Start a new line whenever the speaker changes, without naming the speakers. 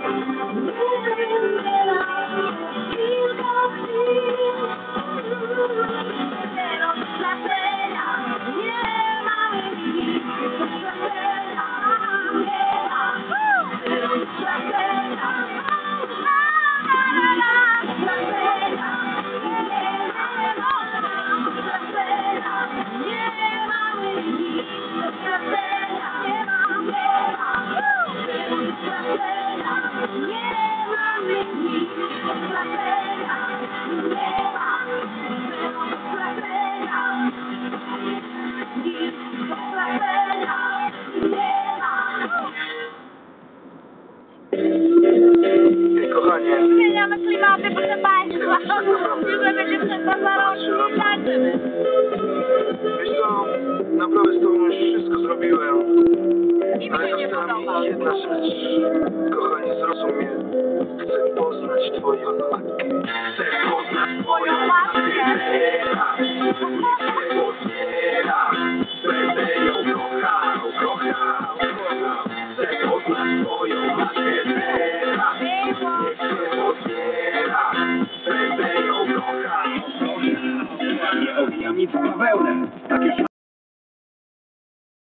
Thank you. Kochanie,
Zmieniamy klimaty, proszę Państwa. Już będzie i tańczymy.
wiesz co, naprawdę z tobą już wszystko zrobiłem.
Mi się nie podoba.
jedna rzecz. Kochanie, zrozum mnie. Chcę poznać twoją matkę. Chcę poznać
Moją matkę.
Będę ją kochał, kochał, kochał. Chcę poznać twoją matkę teraz. Będę ją kochał, kochał.
Nie owijam nic w bawełnę. Tak